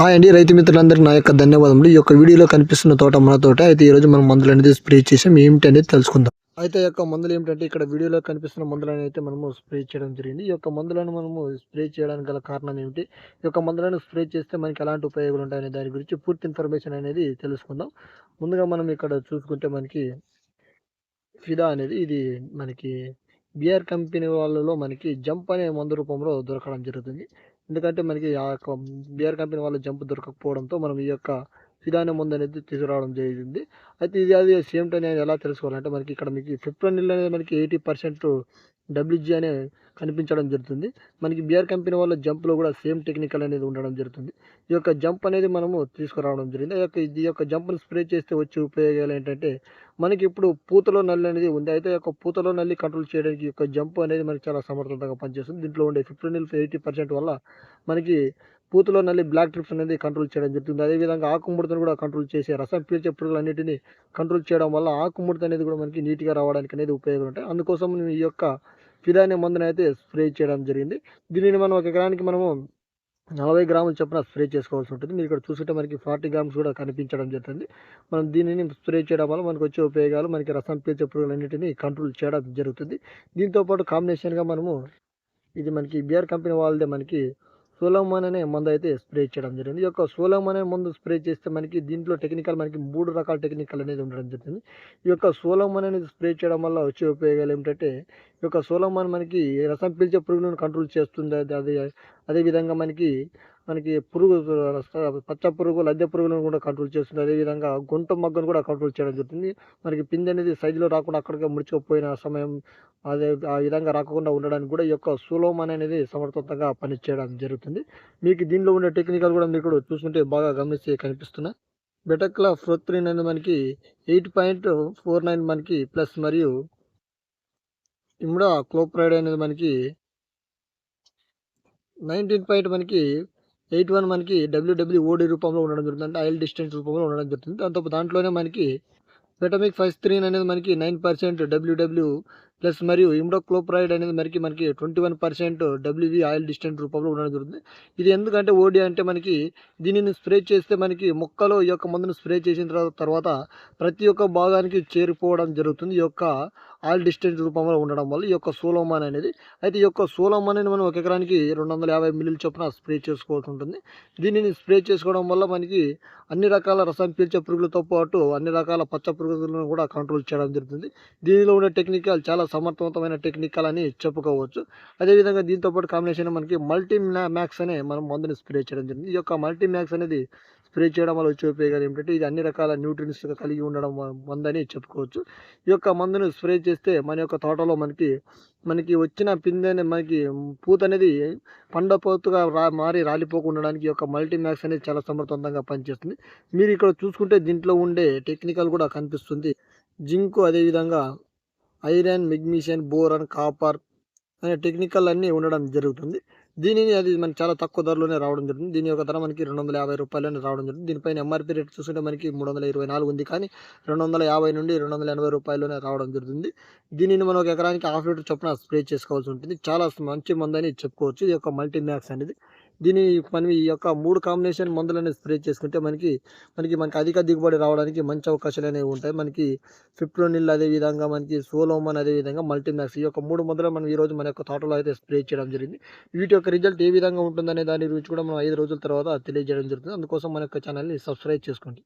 Hi అండి రైతు మిత్రులందరికీ నా యొక్క ధన్యవాదములు. ఈ యొక్క వీడియోలో కనిపిస్తున్న తోట మన తోట. అయితే ఈ రోజు మనం మందులు అనేది స్ప్రే చేసాం. ఏమిటి అనేది తెలుసుకుందాం. అయితే యొక్క మందులు ఏమిటంటే ఇక్కడ వీడియోలో కనిపిస్తున్న మందులను అయితే మనము స్ప్రే చేయడం జరిగింది. ఈ యొక్క మందులను మనము స్ప్రే చేయడానికి గల కారణం ఏమిటి? ఈ యొక్క మందులను స్ప్రే చేస్తే మనకి ఎలాంటి ఉపయోగాలు ఉంటాయనే దాని గురించి పూర్తి ఇన్ఫర్మేషన్ అనేది తెలుసుకుందాం. ముందుగా మనం ఇక్కడ చూసుకుంటే మనకి ఫిదా అనేది ఇది మనకి బిఆర్ కంపెనీ వాళ్ళలో మనకి జంప్ అనే మందు రూపంలో దొరకడం జరుగుతుంది. ఎందుకంటే మనకి ఆ యొక్క బిఆర్ కంపెనీ వాళ్ళ జంప్ దొరకకపోవడంతో మనం ఈ యొక్క విధానం ముందు అనేది తీసుకురావడం జరిగింది. అయితే ఇది అది సేమ్ టైం ఎలా తెలుసుకోవాలంటే మనకి ఇక్కడ మీకు ఫిప్రోనిల్ అనేది మనకి ఎయిటీ పర్సెంట్ డబ్ల్యూజీ అనే కనిపించడం జరుగుతుంది. మనకి బిఆర్ కంపెనీ వాళ్ళ జంప్లో కూడా సేమ్ టెక్నికల్ అనేది ఉండడం జరుగుతుంది. ఈ యొక్క జంప్ అనేది మనము తీసుకురావడం జరిగింది. ఈ యొక్క ఈ యొక్క జంప్ను స్ప్రే చేస్తే వచ్చే ఉపయోగాలు ఏంటంటే మనకి ఇప్పుడు పూతలో నల్లి అనేది ఉంది. అయితే ఈ యొక్క పూతలో నల్లి కంట్రోల్ చేయడానికి యొక్క జంప్ అనేది మనకి చాలా సమర్థవంతంగా పనిచేస్తుంది. దీంట్లో ఉండే ఫిఫ్టీన్ ఎయిటీ పర్సెంట్ వల్ల మనకి పూతలో నల్లి బ్లాక్ ట్రిప్స్ అనేది కంట్రోల్ చేయడం జరుగుతుంది. అదేవిధంగా ఆకుముడతను కూడా కంట్రోల్ చేసే రసం పీల్చే పురుగులన్నిటిని కంట్రోల్ చేయడం వల్ల ఆకుముడత అనేది కూడా మనకి నీట్గా రావడానికి అనేది ఉపయోగం ఉంటాయి. అందుకోసం ఈ యొక్క ఫిదా అనే మందుని అయితే స్ప్రే చేయడం జరిగింది. దీనిని మనం ఒక ఎకరానికి మనము నలభై గ్రాములు చొప్పున స్ప్రే చేసుకోవాల్సి ఉంటుంది. మీరు ఇక్కడ చూస్తుంటే మనకి ఫార్టీ గ్రామ్స్ కూడా కనిపించడం జరుగుతుంది. మనం దీనిని స్ప్రే చేయడం వల్ల మనకు వచ్చే ఉపయోగాలు మనకి రసం పీల్చే పురుగులన్నిటిని కంట్రోల్ చేయడం జరుగుతుంది. దీంతోపాటు కాంబినేషన్గా మనము ఇది మనకి బిఆర్ కంపెనీ వాళ్ళదే మనకి సోలోమాన్ అనే మందు అయితే స్ప్రే చేయడం జరిగింది. ఈ యొక్క సోలోమాన్ అనే మందు స్ప్రే చేస్తే మనకి దీంట్లో టెక్నికల్ మనకి మూడు రకాల టెక్నికల్ అనేది ఉండడం జరుగుతుంది. ఈ యొక్క సోలోమాన్ అనేది స్ప్రే చేయడం వల్ల వచ్చే ఉపయోగాలు ఏమిటంటే యొక్క సోలమాన్ మనకి రసం పీల్చే పురుగులను కంట్రోల్ చేస్తుంది. అది అదేవిధంగా మనకి మనకి పురుగు పచ్చ పురుగు లద్దె పురుగులను కూడా కంట్రోల్ చేస్తుంది. అదేవిధంగా గుంట మగ్గను కూడా కంట్రోల్ చేయడం జరుగుతుంది. మనకి పిండి అనేది సైజులో రాకుండా అక్కడికి ముడిచిపోయిన సమయం అదే ఆ విధంగా రాకుండా ఉండడానికి కూడా ఈ యొక్క సులోమన్ అనేది సమర్థవంతంగా పనిచేయడం జరుగుతుంది. మీకు దీనిలో ఉండే టెక్నికల్ కూడా మీకు చూసుకుంటే బాగా గమనిస్తే కనిపిస్తున్నాయి బెటక్లా ఫ్రోత్రిన్ అనేది మనకి ఎయిట్ పాయింట్ ఫోర్ నైన్ మనకి ప్లస్ మరియు ఇమ్డా క్లోప్రైడ్ అనేది మనకి నైన్టీన్ పాయింట్ మనకి ఎయిట్ వన్ మనకి డబ్ల్యూడబ్ల్యూ ఓడి రూపంలో ఉండడం జరుగుతుంది. అంటే ఆయిల్ డిస్టెన్స్ రూపంలో ఉండడం జరుగుతుంది. దాంతో దాంట్లోనే మనకి విటమిక్ ఫైవ్ స్క్రీన్ అనేది మనకి నైన్ పర్సెంట్ డబ్ల్యూడబ్ల్యూ ప్లస్ మరియు ఇమ్డోక్లోప్రైడ్ అనేది మనకి మనకి twenty one percent W V oil distant రూపంలో ఉండడం జరుగుతుంది. ఇది ఎందుకంటే ఓడి అంటే మనకి దీనిని స్ప్రే చేస్తే మనకి మొక్కలో ఈ యొక్క మందును స్ప్రే చేసిన తర్వాత ప్రతి ఒక్క భాగానికి చేరిపోవడం జరుగుతుంది. ఈ యొక్క ఆల్ డిస్టెన్స్ రూపంలో ఉండడం వల్ల ఈ యొక్క సోలోమాన్ అనేది అయితే ఈ యొక్క సోలోమాన్ అనేది మనం ఒక ఎకరానికి రెండు వందల యాభై మిల్లుల చొప్పున స్ప్రే చేసుకోవాల్సి ఉంటుంది. దీనిని స్ప్రే చేసుకోవడం వల్ల మనకి అన్ని రకాల రసం పీల్చే పురుగులతో పాటు అన్ని రకాల పచ్చ పురుగులను కూడా కంట్రోల్ చేయడం జరుగుతుంది. దీనిలో ఉండే టెక్నికల్ చాలా సమర్థవంతమైన టెక్నికల్ అని చెప్పుకోవచ్చు. అదేవిధంగా దీంతో పాటు కాంబినేషన్ మనకి మల్టీ మ్యాక్స్ అనే మనం మందుని స్ప్రే చేయడం జరిగింది. ఈ యొక్క మల్టీ మ్యాక్స్ అనేది స్ప్రే చేయడం వల్ల వచ్చే ఉపయోగాలు ఏమిటంటే ఇది అన్ని రకాల న్యూట్రియన్స్ కలిగి ఉండడం మందని చెప్పుకోవచ్చు. ఈ యొక్క మందును స్ప్రే చేస్తే మన యొక్క తోటలో మనకి మనకి వచ్చిన పిందె మనకి పూత అనేది పండపోతుగా రా మారి రాలిపోకుండడానికి ఈ యొక్క మల్టీమ్యాక్స్ అనేది చాలా సమర్థవంతంగా పనిచేస్తుంది. మీరు ఇక్కడ చూసుకుంటే దీంట్లో ఉండే టెక్నికల్ కూడా కనిపిస్తుంది. జింకు అదేవిధంగా ఐరన్ మెగ్నీషియన్ బోరన్ కాపర్ అనే టెక్నికల్ అన్నీ ఉండడం జరుగుతుంది. దీనిని అది మనకి చాలా తక్కువ ధరలోనే రావడం జరుగుతుంది. దీని యొక్క ధర మనకి రెండు వందల యాభై రూపాయలనే రావడం జరుగుతుంది. దీనిపైన ఎంఆర్పీ రేట్ చూసుకుంటే మనకి మూడు వందల ఇరవై నాలుగు ఉంది కానీ రెండు వందల యాభై నుండి రెండు వందల ఎనభై రూపాయల్లోనే రావడం జరుగుతుంది. దీనిని మనం ఒక ఎకరానికి హాఫ్ లీటర్ చొప్పున స్ప్రే చేసుకోవాల్సి ఉంటుంది. చాలా మంచి మందని చెప్పుకోవచ్చు. ఇది యొక్క మల్టీ మ్యాక్స్ అనేది. దీని మనం ఈ యొక్క మూడు కాంబినేషన్ మందులనే స్ప్రే చేసుకుంటే మనకి మనకి మనకి అధిక దిగుబడి రావడానికి మంచి అవకాశాలు అనేవి ఉంటాయి. మనకి ఫిప్లోనిల్ అదే విధంగా మనకి సోలోమన్ అదే విధంగా మల్టీమాక్స్ ఈ యొక్క మూడు మందులు మనం ఈ రోజు మన యొక్క తోటలో అయితే స్ప్రే చేయడం జరిగింది. వీటి యొక్క రిజల్ట్ ఏ విధంగా ఉంటుందనే దాని గురించి కూడా మనం ఐదు రోజుల తర్వాత తెలియజేయడం జరుగుతుంది. అందుకోసం మన యొక్క ఛానల్ని సబ్స్క్రైబ్ చేసుకోండి.